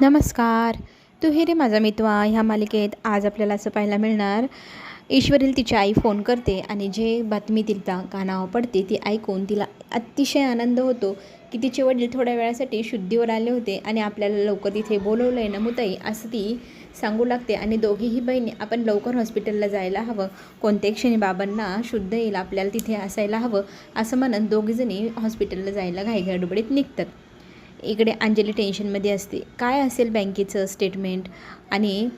नमस्कार. तू हे रे माझा मितवा ह्या मालिकेत आज आपल्याला असं पाहायला मिळणार. ईश्वरील तिची आई फोन करते आणि जे बातमी तिला कानावर पडते ती ऐकून तिला अतिशय आनंद होतो की तिचे वडील थोड्या वेळासाठी शुद्धीवर आले होते आणि आपल्याला लवकर तिथे बोलवलं आहे नमुताई असं ती सांगू लागते. आणि दोघीही बहिणी आपण लवकर हॉस्पिटलला जायला हवं. कोणत्याही क्षणी बाबांना शुद्ध येईल आपल्याला तिथे असायला हवं असं म्हणत दोघीजणी हॉस्पिटलला जायला घाईघाडुबडीत निघतात. इकडे अंजली टेन्शनमध्ये असते. काय असेल बँकेचं स्टेटमेंट आणि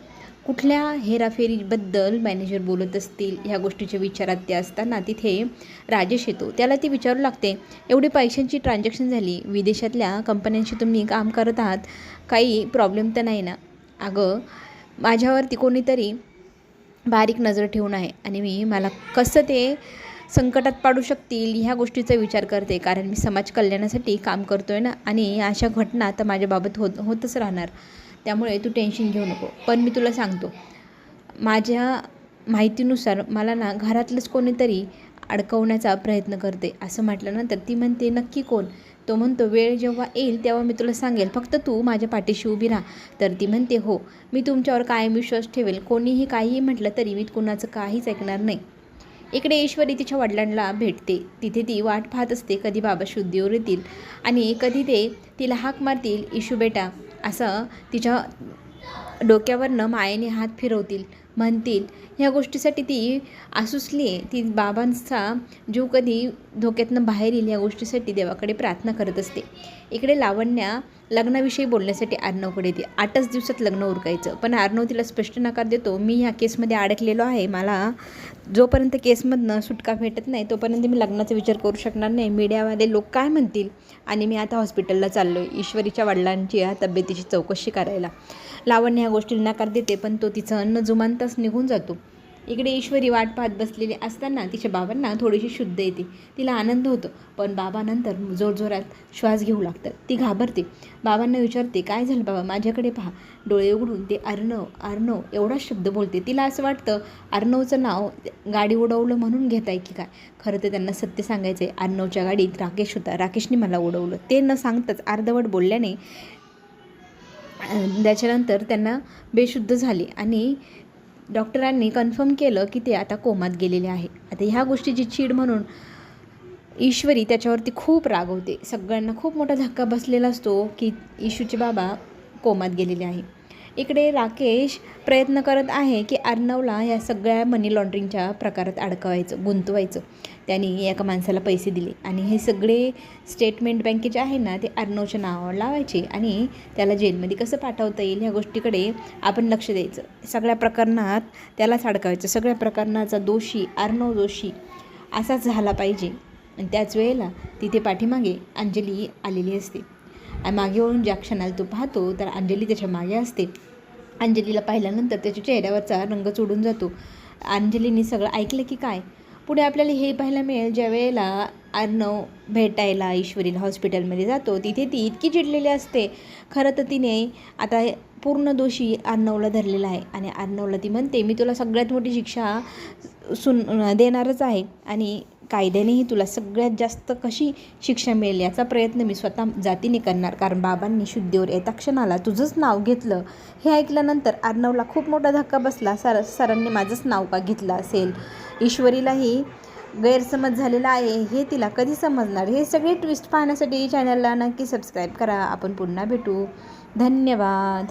कुठल्या हेराफेरीबद्दल मॅनेजर बोलत असतील? ह्या गोष्टीच्या विचारात ते असताना तिथे राजेश येतो. त्याला ती विचारू लागते एवढी पैशांची ट्रान्झॅक्शन झाली. विदेशातल्या कंपन्यांशी तुम्ही काम करत आहात. काही प्रॉब्लेम तर नाही ना? अगं माझ्यावरती कोणीतरी बारीक नजर ठेवून आहे आणि मी मला कसं ते संकटात पाडू शकतील ह्या गोष्टीचा विचार करते. कारण मी समाज कल्याणासाठी काम करतो आहे ना आणि अशा घटना तर माझ्याबाबत होत होतच राहणार. त्यामुळे तू टेन्शन घेऊ नको. पण मी तुला सांगतो माझ्या माहितीनुसार मला ना घरातलंच कोणीतरी अडकवण्याचा प्रयत्न करते. असं म्हटल्यानंतर ती म्हणते नक्की कोण? तो म्हणतो वेळ जेव्हा येईल तेव्हा मी तुला सांगेल. फक्त तू माझ्या पाठीशी उभी राहा. तर ती म्हणते हो मी तुमच्यावर कायम विश्वास ठेवेल. कोणीही काहीही म्हटलं तरी मी कुणाचं काहीच ऐकणार नाही. इकडे ईश्वरी तिच्या वडिलांना भेटते. तिथे ती वाट पाहत असते कधी बाबा शुद्धीवर येतील आणि कधी ते तिला हाक मारतील इशू बेटा असं तिच्या डोक्यावरनं मायेने हात फिरवतील म्हणतील ह्या गोष्टीसाठी ती आसुसली आहे. ती बाबांचा जीव कधी धोक्यातनं बाहेर येईल या गोष्टीसाठी देवाकडे प्रार्थना करत असते. इकडे लावण्या लग्नाविषयी बोलण्यासाठी अर्णवकडे येते. आठच दिवसात लग्न उरकायचं. पण अर्णव तिला स्पष्ट नकार देतो मी ह्या केसमध्ये अडकलेलो आहे. मला जोपर्यंत केसमधनं सुटका भेटत नाही तोपर्यंत मी लग्नाचा विचार करू शकणार नाही. मीडियावाले लोक काय म्हणतील? आणि मी आता हॉस्पिटलला चाललो आहे ईश्वरीच्या वडिलांची या तब्येतीची चौकशी करायला. लावण्या ह्या गोष्टीला नकार देते पण तो तिचं अन्न जुमानताच निघून जातो. इकडे ईश्वरी वाट पाहत बसलेली असताना तिच्या बाबांना थोडीशी शुद्ध येते. तिला आनंद होतो पण बाबानंतर जोरजोरात श्वास घेऊ लागतात. ती घाबरते. बाबांना विचारते काय झालं बाबा? माझ्याकडे पहा. डोळे उघडून ते अर्णव अर्णव एवढा शब्द बोलते. तिला असं वाटतं अर्णवचं नाव गाडी उडवलं म्हणून घेत आहे की काय? खरं तर त्यांना सत्य सांगायचं आहे अर्णवच्या गाडीत राकेश होता. राकेशने मला उडवलं. ते न सांगताच अर्धवट बोलल्याने त्याच्यानंतर त्यांना बेशुद्ध झाली आणि डॉक्टरांनी कन्फर्म केलं की ते आता कोमात गेलेले आहे. आता ह्या गोष्टीची चीड म्हणून ईश्वरी त्याच्यावरती खूप रागवते. सगळ्यांना खूप मोठा धक्का बसलेला असतो की इशूचे बाबा कोमात गेलेले आहे. इकडे राकेश प्रयत्न करत आहे की अर्णवला या सगळ्या मनी लॉन्ड्रिंगच्या प्रकारात अडकवायचं गुंतवायचं. त्यांनी एका माणसाला पैसे दिले आणि हे सगळे स्टेटमेंट बँकेचे आहे ना ते अर्णवच्या नावावर लावायचे आणि त्याला जेलमध्ये कसं पाठवता येईल ह्या गोष्टीकडे आपण लक्ष द्यायचं. सगळ्या प्रकरणात त्यालाच अडकावायचं. सगळ्या प्रकरणाचा दोषी अर्णव दोषी असाच झाला पाहिजे. आणि त्याच वेळेला तिथे पाठीमागे अंजली आलेली असते. आणि मागे वळून ज्या क्षणाला तो पाहतो तर अंजली त्याच्यामागे असते. अंजलीला पाहिल्यानंतर त्याच्या चेहऱ्यावरचा रंग चोडून जातो. अंजलीने सगळं ऐकलं की काय? पुढे आपल्याला हे पाहायला मिळेल ज्या वेळेला अर्णव भेटायला ईश्वरीला हॉस्पिटलमध्ये जातो तिथे ती इतकी चिडलेली असते. खरं तर तिने आता पूर्ण दोषी अर्णवला धरलेला आहे आणि अर्णवला ती म्हणते मी तुला सगळ्यात मोठी शिक्षा सुन देणारच आहे. आणि कायद्यानेही तुला सगळ्यात जास्त कशी शिक्षा मिळेल याचा प्रयत्न मी स्वतः जातीने करणार कारण बाबांनी शुद्धीवर येता क्षणाला तुझंच नाव घेतलं. हे ऐकल्यानंतर अर्णवला खूप मोठा धक्का बसला. सर सरांनी माझंच नाव का घेतलं असेल? ईश्वरीलाही गैरसमज झालेला आहे. हे तिला कधी समजणार? हे सगळे ट्विस्ट पाहण्यासाठी चॅनलला नक्की सबस्क्राईब करा. आपण पुन्हा भेटू. धन्यवाद.